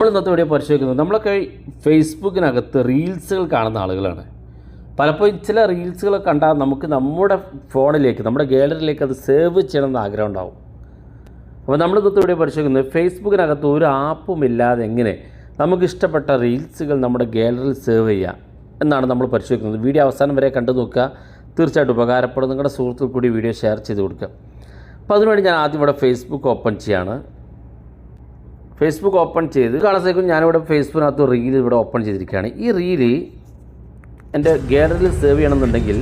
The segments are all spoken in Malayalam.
നമ്മൾ ഇന്നത്തെ വീഡിയോ പരിശോധിക്കുന്നത് നമ്മളൊക്കെ ഫേസ്ബുക്കിനകത്ത് റീൽസുകൾ കാണുന്ന ആളുകളാണ്. പലപ്പോഴും ചില റീൽസുകൾ കണ്ടാൽ നമുക്ക് നമ്മുടെ ഫോണിലേക്ക് നമ്മുടെ ഗാലറിയിലേക്ക് അത് സേവ് ചെയ്യണമെന്ന് ആഗ്രഹം ഉണ്ടാവും. അപ്പോൾ നമ്മൾ ഇന്നത്തെ വീഡിയോ പരിശോധിക്കുന്നത് ഫേസ്ബുക്കിനകത്ത് ഒരു ആപ്പും ഇല്ലാതെ എങ്ങനെ നമുക്ക് ഇഷ്ടപ്പെട്ട റീൽസുകൾ നമ്മുടെ ഗാലറിയിൽ സേവ് ചെയ്യാം എന്നാണ് നമ്മൾ പരിശോധിക്കുന്നത്. വീഡിയോ അവസാനം വരെ കണ്ടു നോക്കുക. തീർച്ചയായിട്ടും ഉപകാരപ്പെടും. നിങ്ങളുടെ സുഹൃത്തുക്കൾ കൂടി വീഡിയോ ഷെയർ ചെയ്ത് കൊടുക്കുക. അപ്പോൾ അതിനുവേണ്ടി ഞാൻ ആദ്യം ഇവിടെ ഫേസ്ബുക്ക് ഓപ്പൺ ചെയ്യാണ്. ഫേസ്ബുക്ക് ഓപ്പൺ ചെയ്ത് കാണുമ്പോഴത്തേക്കും ഞാനിവിടെ ഫേസ്ബുക്കിനകത്ത് റീൽ ഇവിടെ ഓപ്പൺ ചെയ്തിരിക്കുകയാണ്. ഈ റീൽ എന്റെ ഗാലറിയിൽ സേവ് ചെയ്യണമെന്നുണ്ടെങ്കിൽ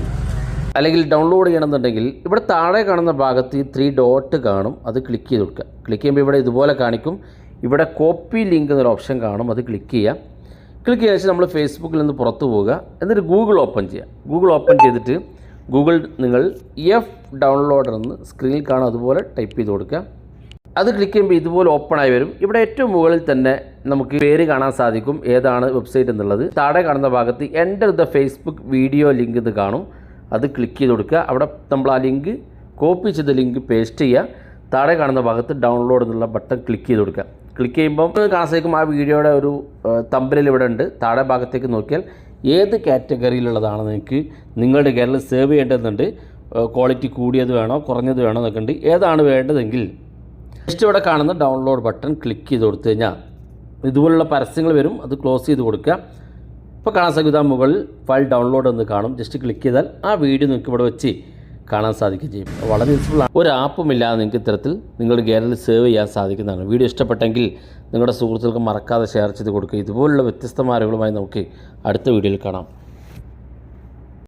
അല്ലെങ്കിൽ ഡൗൺലോഡ് ചെയ്യണമെന്നുണ്ടെങ്കിൽ ഇവിടെ താഴെ കാണുന്ന ഭാഗത്ത് ഈ ത്രീ ഡോട്ട് കാണും. അത് ക്ലിക്ക് ചെയ്ത് കൊടുക്കുക. ക്ലിക്ക് ചെയ്യുമ്പോൾ ഇവിടെ ഇതുപോലെ കാണിക്കും. ഇവിടെ കോപ്പി ലിങ്ക് എന്നൊരു ഓപ്ഷൻ കാണും. അത് ക്ലിക്ക് ചെയ്യാം ക്ലിക്ക് ചെയ്ത ശേഷം നമ്മൾ ഫേസ്ബുക്കിൽ നിന്ന് പുറത്തു പോവുക. എന്നിട്ട് ഗൂഗിൾ ഓപ്പൺ ചെയ്യുക. ഗൂഗിൾ ഓപ്പൺ ചെയ്തിട്ട് ഗൂഗിൾ നിങ്ങൾ എഫ് ഡൗൺലോഡർ എന്ന് സ്ക്രീനിൽ കാണും. അതുപോലെ ടൈപ്പ് ചെയ്ത് കൊടുക്കുക. അത് ക്ലിക്ക് ചെയ്യുമ്പോൾ ഇതുപോലെ ഓപ്പൺ ആയി വരും. ഇവിടെ ഏറ്റവും മുകളിൽ തന്നെ നമുക്ക് പേര് കാണാൻ സാധിക്കും. ഏതാണ് വെബ്സൈറ്റ് എന്നുള്ളത്. താഴെ കാണുന്ന ഭാഗത്ത് enter the Facebook video link ഇത് കാണും. അത് ക്ലിക്ക് ചെയ്ത് കൊടുക്കുക. അവിടെ നമ്മൾ ആ ലിങ്ക് കോപ്പി ചെയ്ത ലിങ്ക് പേസ്റ്റ് ചെയ്യുക. താഴെ കാണുന്ന ഭാഗത്ത് ഡൗൺലോഡ് എന്നുള്ള ബട്ടൺ ക്ലിക്ക് ചെയ്ത് കൊടുക്കുക. ക്ലിക്ക് ചെയ്യുമ്പോൾ കാണാൻ സാധിക്കും ആ വീഡിയോയുടെ ഒരു തമ്പലിൽ ഇവിടെ ഉണ്ട്. താഴെ ഭാഗത്തേക്ക് നോക്കിയാൽ ഏത് കാറ്റഗറിയിലുള്ളതാണ് നിങ്ങൾക്ക് നിങ്ങളുടെ കേരളം സേവ് ചെയ്യേണ്ടതുണ്ട്. ക്വാളിറ്റി കൂടിയത് വേണോ കുറഞ്ഞത് വേണോ എന്നൊക്കെ ഉണ്ട്. ഏതാണ് വേണ്ടതെങ്കിൽ നെക്സ്റ്റ് ഇവിടെ കാണുന്ന ഡൗൺലോഡ് ബട്ടൺ ക്ലിക്ക് ചെയ്ത് കൊടുത്തു കഴിഞ്ഞാൽ ഇതുപോലുള്ള പരസ്യങ്ങൾ വരും. അത് ക്ലോസ് ചെയ്ത് കൊടുക്കുക. ഇപ്പോൾ കാണാൻ സാധിക്കും ഇതാ മുകളിൽ ഫയൽ ഡൗൺലോഡ് എന്ന് കാണും. ജസ്റ്റ് ക്ലിക്ക് ചെയ്താൽ ആ വീഡിയോ നിങ്ങൾക്ക് ഇവിടെ വെച്ച് കാണാൻ സാധിക്കുകയും ചെയ്യും. വളരെ യൂസ്ഫുൾ ആണ്. ഒരു ആപ്പും ഇല്ലാതെ നിങ്ങൾക്ക് ഇത്തരത്തിൽ നിങ്ങളുടെ ഗാലറിയിൽ സേവ് ചെയ്യാൻ സാധിക്കുന്നതാണ്. വീഡിയോ ഇഷ്ടപ്പെട്ടെങ്കിൽ നിങ്ങളുടെ സുഹൃത്തുക്കൾക്ക് മറക്കാതെ ഷെയർ ചെയ്ത് കൊടുക്കുക. ഇതുപോലുള്ള വ്യത്യസ്തമാരുകളുമായി നമുക്ക് അടുത്ത വീഡിയോയിൽ കാണാം.